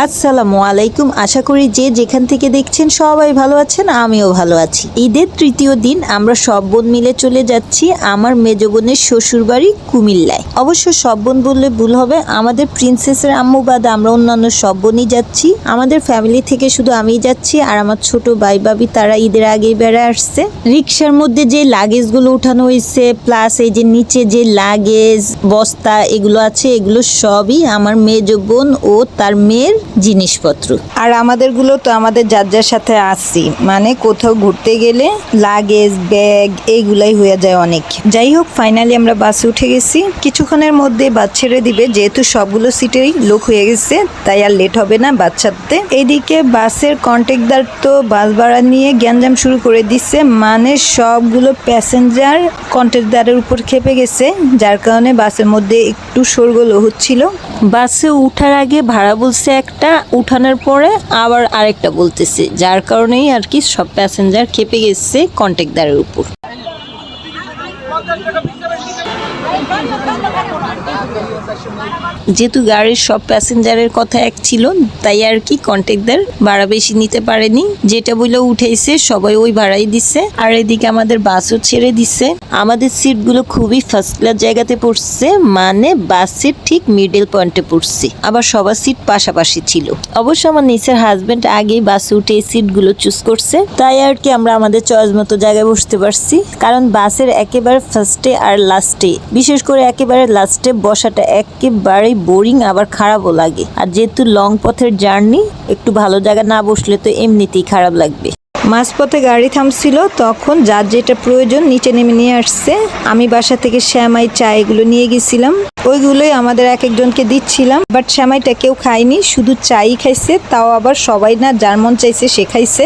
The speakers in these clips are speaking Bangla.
আসসালামু আলাইকুম। আশা করি যে যেখান থেকে দেখছেন সবাই ভালো আছেন, আমিও ভালো আছি। ঈদের তৃতীয় দিন আমরা সব বোন মিলে চলে যাচ্ছি আমার মেজ বোনের শ্বশুর বাড়ি কুমিল্লায়। অবশ্য সব বোন বললে ভুল হবে, আমাদের প্রিন্সেসের আম্মু বাদে আমরা অন্যান্য সব বোনই যাচ্ছি। আমাদের ফ্যামিলি থেকে শুধু আমিই যাচ্ছি আর আমার ছোট ভাই বাবি তারা ঈদের আগেই বেড়ে আসছে। রিক্সার মধ্যে যে লাগেজগুলো উঠানো হয়েছে প্লাস এই যে নিচে যে লাগেজ, বস্তা, এগুলো আছে, এগুলো সবই আমার মেজ বোন ও তার মেয়ের জিনিসপত্র। আর আমাদেরগুলো তো আমাদের যার যার সাথে আসছি মানে কোথাও ঘুরতে গেলে লাগেজ ব্যাগ এইগুলাই হয়ে যায় অনেক। যাই হোক ফাইনালি আমরা বাসে উঠে গেছি। কিছুক্ষণের মধ্যে বাস ছেড়ে দিবে যেহেতু সবগুলো সিটেই লোক হয়ে গেছে তাই আর লেট হবে না বাস ছাড়তে এইদিকে বাসের কন্ট্রাক্টদার তো বাস ভাড়া নিয়ে গ্যাঞ্জাম শুরু করে দিচ্ছে মানে সবগুলো প্যাসেঞ্জার কন্ট্রাক্টদারের উপর খেপে গেছে যার কারণে বাসের মধ্যে একটু শোরগোল হচ্ছিল। বাসে উঠার আগে ভাড়া বলছে একটা উঠানোর পরে আবার আরেকটা বলতেছে, যার কারণেই আর কি সব প্যাসেঞ্জার খেপে গেছে কন্ট্যাক্টদারের উপর। যেহেতু গাড়ির সব প্যাসেঞ্জারের কথা এক ছিল, তাই আর কি কন্ট্রাক্টদার ভাড়া বেশি নিতে পারেনি। যেটা বলে উঠেছে সবাই ওই ভাড়াই দিচ্ছে আর এদিকে আমাদের বাসও ছেড়ে দিচ্ছে আমাদের সিটগুলো খুবই ফার্স্ট ক্লাস জায়গাতে পড়ছে মানে বাসের ঠিক মিডল পয়েন্টে পড়ছে। আবার সবার সিট পাশাপাশি ছিল। অবশ্য আমার নিচের হাজবেন্ড আগেই বাসে উঠে এই সিটগুলো চুজ করছে। তাই আর কি আমরা আমাদের চয়েস মতো জায়গায় বসতে পারছি। কারণ বাসের একেবারে ফার্স্টে আর লাস্টে বিশেষ করে একেবারে লাস্টে বসাটা একেবারেই বোরিং, আবার খারাপও লাগে। আর যেহেতু লং পথের জার্নি, একটু ভালো জায়গা না বসলে তো এমনিতেই খারাপ লাগবে। মাঝপথে গাড়ি থামছিল, তখন যার যেটা প্রয়োজন নিচে নেমে নিয়ে আসছে। আমি বাসা থেকে শ্যামাই চা এগুলো নিয়ে গেছিলাম। ওইগুলোই আমাদের এক একজনকে দিচ্ছিলাম, বাট শ্যামাইটা কেউ খায়নি, শুধু চাই খাইছে, তাও আবার সবাই না যার মন চাইছে সে খাইছে।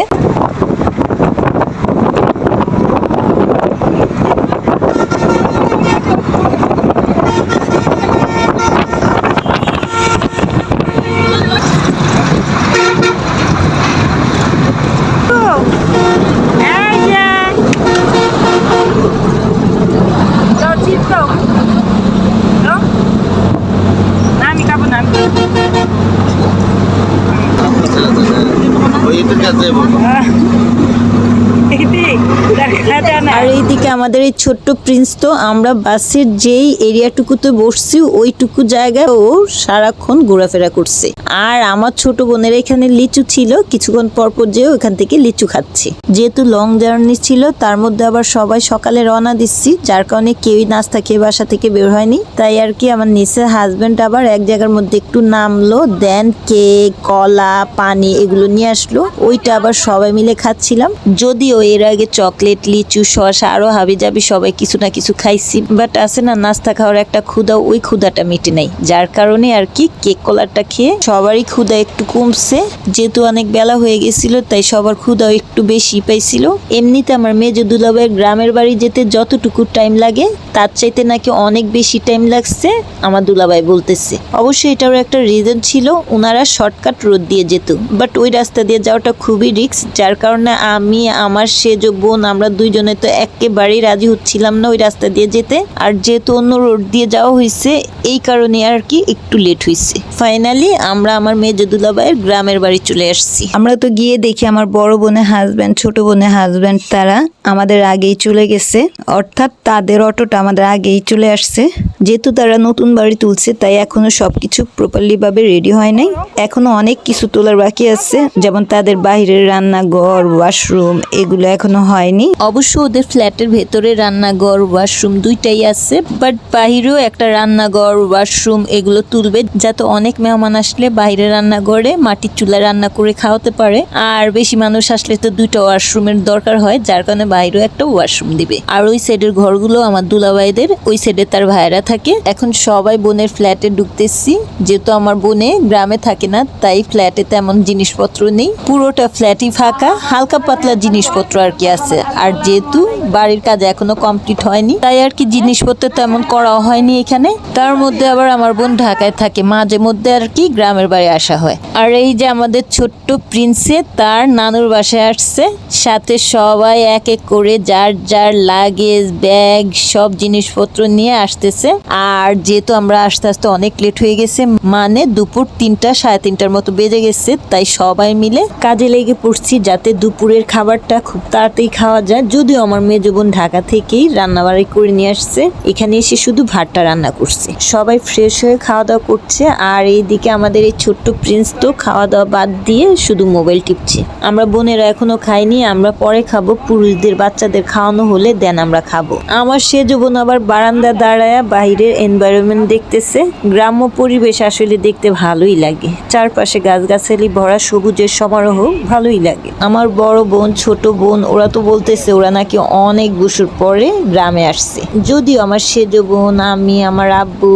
আর এইদিকে আমাদের এই ছোট্ট প্রিন্স তো, আমরা বাসের যেই এরিয়াটুকুতে বসছি, ওইটুকু জায়গায় ও সারাক্ষণ ঘোরাফেরা করছে। আর আমার ছোট বোনের এখানে লিচু ছিল, কিছুক্ষণ পর পর যেও এখান থেকে লিচু খাচ্ছে। যেহেতু লং জার্নি ছিল, তার মধ্যে আবার সবাই সকালে রওনা দিচ্ছি, যার কারণে কেউই নাস্তা খেয়ে বাসা থেকে বের হয়নি। তাই আর কি আমার নিচের হাজবেন্ড আবার এক জায়গার মধ্যে একটু নামলো দেন কেক কলা, পানি এগুলো নিয়ে আসলো। ওইটা আবার সবাই মিলে খাচ্ছিলাম। যদিও এর আগে চকলেট লিচু শসা আরও হাবি জাবি সবাই কিছু না কিছু খাইছি। বাট আছে না, নাস্তা খাওয়ার একটা ক্ষুদা ওই ক্ষুদাটা মিটে নাই। যার কারণে আর কি কেক কলারটা খেয়ে সবারই ক্ষুদা একটু কমছে। যেহেতু অনেক বেলা হয়ে গেছিল, তাই সবার ক্ষুদাও একটু বেশি পাইছিল। এমনিতে আমার মেজো দুলাভাইয়ের গ্রামের বাড়ি যেতে যতটুকু টাইম লাগে, তার চাইতে নাকি অনেক বেশি টাইম লাগছে, আমার দুলাভাই বলতেছে। অবশ্যই এটারও একটা রিজন ছিল ওনারা শর্টকাট রোড দিয়ে যেত। বাট ওই রাস্তা দিয়ে যাওয়াটা খুবই রিস্ক যার কারণে আমি, আমার সেজ বোন, আমরা দুইজনে তো একেবারেই রাজি হচ্ছিলাম না ওই রাস্তা দিয়ে যেতে। আর যেহেতু অন্য রোড দিয়ে যাওয়া হয়েছে এই কারণে আর কি একটু লেট হয়েছে। ফাইনালি আমরা আমার মেজো দুলাভাইয়ের গ্রামের বাড়ি চলে আসছি। আমরা তো গিয়ে দেখি আমার বড় বোনের হাজব্যান্ড ছোট বোনের হাজব্যান্ড তারা আমাদের আগেই চলে গেছে। অর্থাৎ তাদের অটোটা আমাদের আগেই চলে আসছে। যেহেতু তারা নতুন বাড়ি তুলছে তাই এখনও সবকিছু প্রপারলি ভাবে রেডি হয় নাই। এখনও অনেক কিছু তোলার বাকি আছে যেমন তাদের বাইরের রান্নাঘর ওয়াশরুম এগুলো এখনও হয়নি। অবশ্য ওদের ফ্ল্যাটের ভেতরে রান্নাঘর, ওয়াশরুম দুইটাই আছে বাট বাহিরেও একটা রান্নাঘর, ওয়াশরুম এগুলো তুলবে যাতে অনেক মেহমান আসলে বাইরে রান্নাঘরে মাটির চুলা রান্না করে খাওয়াতে পারে। আর বেশি মানুষ আসলে তো দুইটা ওয়াশরুমের দরকার হয়, যার কারণে বাইরেও একটা ওয়াশরুম দিবে। আর ওই সাইডের ঘরগুলো আমার দুলাভাইদের, ওই সাইডে তার ভাইরা থাকে। এখন সবাই বোনের ফ্ল্যাটে ঢুকতেছি, যেহেতু আমার বোনে গ্রামে থাকে না, তাই ফ্ল্যাটে তেমন জিনিসপত্র নেই। পুরোটা ফ্ল্যাটই ফাঁকা, হালকা পাতলা জিনিসপত্র আর কি আছে। আর যেহেতু বাড়ির কাজ এখনও কমপ্লিট হয়নি। তাই আর কি জিনিসপত্র তেমন করা হয়নি এখানে। তার মধ্যে আবার আমার বোন ঢাকায় থাকে। মাঝে মধ্যে আর কি গ্রামের বাড়ি আসা হয়। আর এই যে আমাদের ছোট্ট প্রিন্সে, তার নানুর বাসায় আসছে। সাথে সবাই এক এক করে যার যার লাগেজ, ব্যাগ, সব জিনিসপত্র নিয়ে আসতেছে। আর যেহেতু আমরা আস্তে আস্তে অনেক লেট হয়ে গেছে মানে দুপুর তিনটা, সাড়ে তিনটার মতো বেজে গেছে, তাই সবাই মিলে কাজে লেগে পড়ছি যাতে দুপুরের খাবারটা খুব তাড়াতাড়ি খাওয়া যায়। যদিও আমার মেজো বোন ঢাকা থেকেই রান্নাবাড়ি করে নিয়ে আসছে, এখানে এসে শুধু ভাতটা রান্না করছে। সবাই ফ্রেশ হয়ে খাওয়া দাওয়া করছে আর এইদিকে আমাদের এই ছোট্ট প্রিন্স তো খাওয়া দাওয়া বাদ দিয়ে শুধু মোবাইল টিপছে। আমরা বোনেরা এখনও খাইনি, আমরা পরে খাব। পুরুষদের, বাচ্চাদের খাওয়ানো হলে দেন আমরা খাব। আমার সে বোন আবার বারান্দা দাঁড়ায় বাইরের এনভায়রনমেন্ট দেখতেছে, গ্রাম্য পরিবেশ আসলে দেখতে ভালোই লাগে। চারপাশে গাছগাছালি ভরা সবুজের সমারোহ ভালোই লাগে। আমার বড় বোন, ছোট বোন, ওরা তো বলতেছে ওরা নাকি অনেক বছর পরে গ্রামে আসছে। যদিও আমার সেজ বোন, আমি, আমার আব্বু,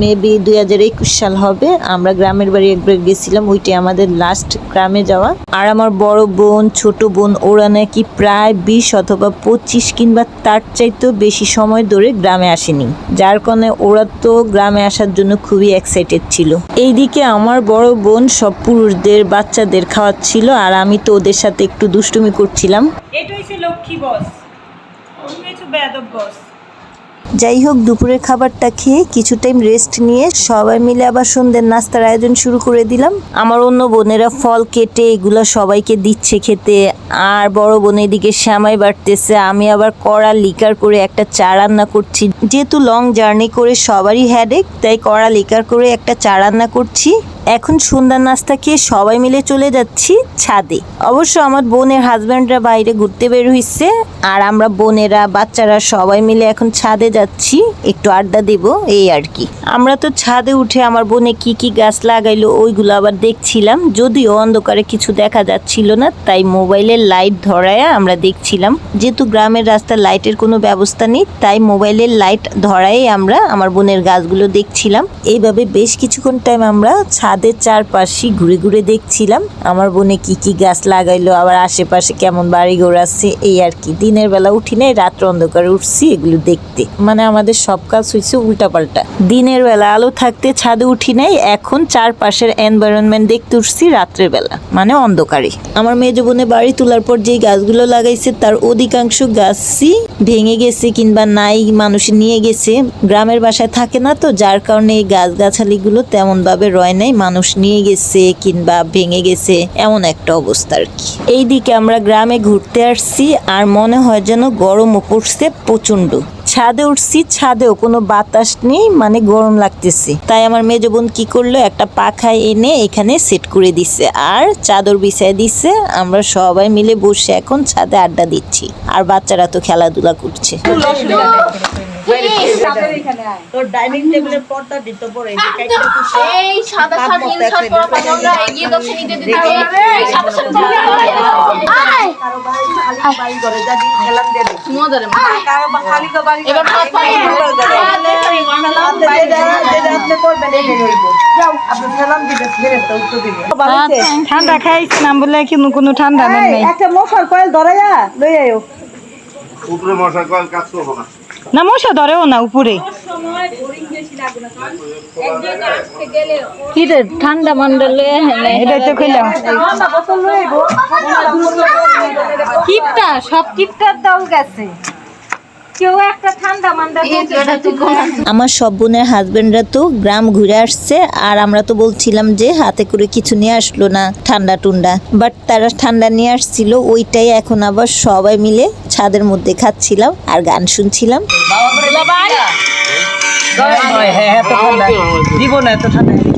মেবি দুই হাজার একুশ সাল হবে, আমরা গ্রামের বাড়ি একবার গেছিলাম ওইটি আমাদের লাস্ট গ্রামে যাওয়া। আর আমার বড় বোন, ছোট বোন, ওরা নাকি প্রায় বিশ অথবা পঁচিশ কিংবা তার চাইতেও বেশি সময় ধরে গ্রামে আসেনি। যার কারণে ওরা তো গ্রামে আসার জন্য খুবই এক্সাইটেড ছিল। এইদিকে আমার বড় বোন সব পুরুষদের, বাচ্চাদের খাওয়াচ্ছিল, আর আমি তো ওদের সাথে একটু দুষ্টুমি করছিলাম। এটা হচ্ছে লক্ষ্মী বস যাই হোক দুপুরের খাবারটা খেয়ে কিছু টাইম রেস্ট নিয়ে সবাই মিলে আবার সন্ধ্যের নাস্তার আয়োজন শুরু করে দিলাম। আমার অন্য বোনেরা ফল কেটে এগুলো সবাইকে দিচ্ছে খেতে, আর বড় বোন এদিকে শ্যামাই বাড়তেছে, আমি আবার কড়া লিকার করে একটা চা রান্না করছি। যেহেতু লং জার্নি করে সবারই হ্যাডেক তাই কড়া লিকার করে একটা চা রান্না করছি। এখন সন্ধ্যার নাস্তা খেয়ে সবাই মিলে চলে যাচ্ছি ছাদে। অবশ্য আমার বোনের হাজব্যান্ডরা বাইরে ঘুরতে বের হইছে, আর আমরা বোনেরা, বাচ্চারা সবাই মিলে এখন ছাদে যাচ্ছি। একটু আড্ডা দেব, এই আর কি। আমরা তো ছাদে উঠে আমার বোনে কি কি গাছ লাগাইলো ওইগুলো আবার দেখছিলাম, যদিও অন্ধকারে কিছু দেখা যাচ্ছিল না, তাই মোবাইলের লাইট ধরায় আমরা দেখছিলাম। যেহেতু গ্রামের রাস্তার লাইটের কোনো ব্যবস্থা নেই, তাই মোবাইলের লাইট ধরায় আমরা আমার বোনের গাছগুলো দেখছিলাম। এইভাবে বেশ কিছুক্ষণ টাইম আমরা ছাদের চারপাশে ঘুরে ঘুরে দেখছিলাম। আমার বোনে কি কি গাছ লাগাইলো, আবার আশেপাশে কেমন বাড়ি ঘর আছে, এই আর কি। দিনের বেলা উঠি নাই, রাত্র অন্ধকারে উঠছি এগুলো দেখতে। মানে আমাদের সব কাজ হয়েছে উল্টাপাল্টা। দিনের বেলা আলো থাকতে ছাদে উঠি নাই, এখন চারপাশের এনভায়রনমেন্ট দেখতে উঠছি রাত্রের বেলা মানে অন্ধকারে। আমার মেজ বোনে বাড়ি তোলার পর যেই গাছগুলো লাগাইছে, তার অধিকাংশ গাছই ভেঙে গেছে কিংবা নাই, মানুষ নিয়ে গেছে। গ্রামের বাসায় থাকে না তো, যার কারণে এই গাছগাছালিগুলো তেমন ভাবে রয় নাই মানুষ নিয়ে গেছে কিংবা ভেঙে গেছে, এমন একটা অবস্থা আর কি। এইদিকে আমরা গ্রামে ঘুরতে আসছি আর মনে হয় যেন গরমও পড়ছে প্রচণ্ড ছাদে উঠছি, ছাদেও কোনো বাতাস নেই মানে গরম লাগতেছে। তাই আমার মেজ বোন কি করল, একটা পাখা এনে এখানে সেট করে দিছে আর চাদর বিছায় দিছে। আমরা সবাই মিলে বসে এখন ছাদে আড্ডা দিচ্ছি। আর বাচ্চারা তো খেলাধুলা করছে। তোর ডাইনিং টেবিলের পর্দা দিতে পড়ে এই সাদা শার্ট নীল শার্ট পরা পাগলরা এগিয়ে যাচ্ছে নিজে দিতে এই সাদা শার্ট আয় মজারে এবার ভাত পাই ঠান্ডা খাইছিলাম বলে কিন্তু কোনো ঠান্ডা নেই একটা মশার কয়েল ধরাইয়া লই আয়ো উপরে মশা কয়েল কাজ করব না না মশা ধরেও না উপরে। কি রে ঠান্ডা মান্ডালে এটাই তো খেলাম। কিপটা সব কিপটার দল গেছে। কেউ একটা ঠান্ডা মান্ডা আমার সব বোনের হাজবেন্ডরা তো গ্রাম ঘুরে আসছে আর আমরা তো বলছিলাম যে হাতে করে কিছু নিয়ে আসলো না ঠান্ডা টুন্ডা। বাট তারা ঠান্ডা নিয়ে আসছিল ওইটাই এখন আবার সবাই মিলে ছাদের মধ্যে খাচ্ছিলাম আর গান শুনছিলাম জীবন এত ঠান্ডা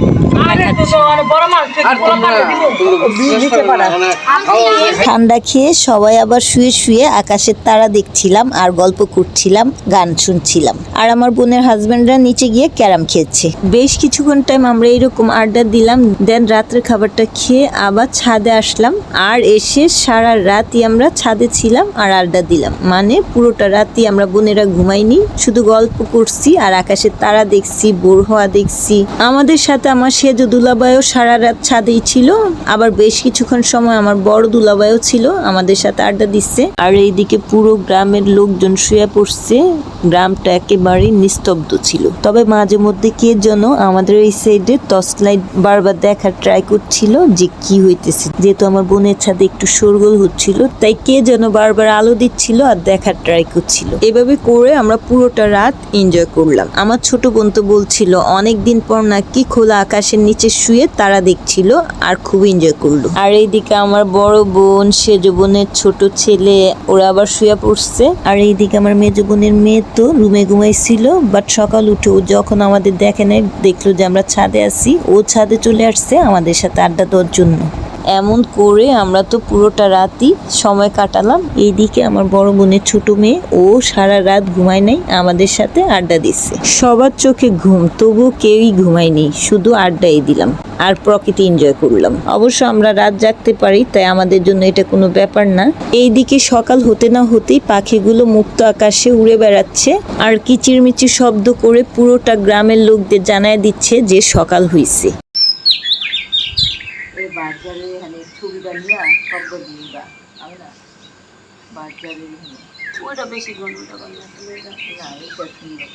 ঠান্ডা খেয়ে সবাই আবার শুয়ে শুয়ে আকাশের তারা দেখছিলাম আর গল্প করছিলাম গান শুনছিলাম। আর আমার বোনের হাজবেন্ডরা নিচে গিয়ে ক্যারাম খেয়েছে বেশ কিছুক্ষণ টাইম আমরা এইরকম আড্ডা দিলাম দেন রাত্রের খাবারটা খেয়ে আবার ছাদে আসলাম। আর এসে সারা রাতই আমরা ছাদে ছিলাম আর আড্ডা দিলাম। মানে পুরোটা রাতই আমরা বোনেরা ঘুমাইনি শুধু গল্প করছি আর আকাশের তারা দেখছি বোর হওয়া দেখছি। আমাদের সাথে আমার সে সেজ দুলাবাইও সারা রাত ছাদেই ছিল, আবার বেশ কিছুক্ষণ সময় আমার বড় দুলাবাইও ছিল, আমাদের সাথে আড্ডা দিচ্ছে। আর এইদিকে পুরো গ্রামের লোকজন শুয়ে পড়ছে, গ্রামটা একেবারে নিস্তব্ধ ছিল। তবে মাঝে মধ্যে কে যেন আমাদের এই সাইডে টর্চ লাইট বারবার দেখার ট্রাই করছিল যে কি হইতেছে। যেহেতু আমার বোনের ছাদে একটু শোরগোল হচ্ছিল, তাই কে যেন বারবার আলো দিচ্ছিল আর দেখার ট্রাই করছিল। এভাবে করে আমরা পুরোটা রাত এনজয় করলাম। আমার ছোট বোন তো বলছিল অনেক দিন পর নাকি খোলা আকাশের নিচে শুয়ে তারা দেখছিল আর খুব এনজয় করল। আর এইদিকে আমার বড় বোন, সেজ বোনের ছোট ছেলে, ওরা আবার শুয়ে পড়ছে। আর এইদিকে আমার মেজ বোনের মেয়ে তো রুমে ঘুমাইছিল বাট সকাল উঠে ও যখন আমাদের দেখে নেয় দেখল যে আমরা ছাদে আছি, ও ছাদে চলে আসছে আমাদের সাথে আড্ডা দেওয়ার জন্য। এমন করে আমরা তো পুরোটা রাতই সময় কাটালাম। এইদিকে আমার বড় বোনের ছোট মেয়ে, ও সারা রাত ঘুমায় নাই, আমাদের সাথে আড্ডা দিচ্ছে। সবার চোখে ঘুম তবু কেউই ঘুমায়নি শুধু আড্ডাই দিলাম আর প্রকৃতি এনজয় করলাম। অবশ্য আমরা রাত জাগতে পারি, তাই আমাদের জন্য এটা কোনো ব্যাপার না। এইদিকে সকাল হতে না হতেই পাখিগুলো মুক্ত আকাশে উড়ে বেড়াচ্ছে আর কিচিরমিচির শব্দ করে পুরোটা গ্রামের লোকদের জানায় দিচ্ছে যে সকাল এই বাজারে মানে ছবিটা নিয়ে শব্দ বা আমি না? বাজারে ওটা বেশি গন্ধটা ওটা না এটা সুন্দর।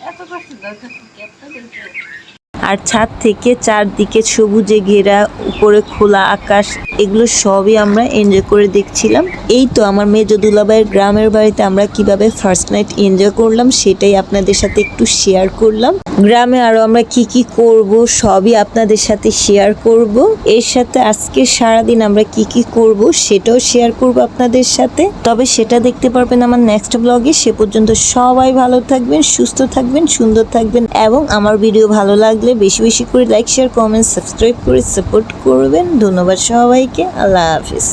এত কষ্ট দরকার ক্যাপটা দেখতে। আর ছাদ থেকে চারদিকে সবুজে ঘেরা, উপরে খোলা আকাশ, এগুলো সবই আমরা এনজয় করে দেখছিলাম। এই তো আমার মেজ দুলাবাইয়ের গ্রামের বাড়িতে আমরা কীভাবে ফার্স্ট নাইট এনজয় করলাম সেটাই আপনাদের সাথে একটু শেয়ার করলাম। গ্রামে আরও আমরা কি কি করব সবই আপনাদের সাথে শেয়ার করব। এর সাথে আজকে সারাদিন আমরা কি কি করব সেটাও শেয়ার করব আপনাদের সাথে। তবে সেটা দেখতে পারবেন আমার নেক্সট ব্লগে সে পর্যন্ত সবাই ভালো থাকবেন, সুস্থ থাকবেন, সুন্দর থাকবেন এবং আমার ভিডিও ভালো লাগলে বেশি বেশি করে লাইক শেয়ার কমেন্ট সাবস্ক্রাইব করে সাপোর্ট করবেন। ধন্যবাদ সবাইকে। আল্লাহ হাফিজ।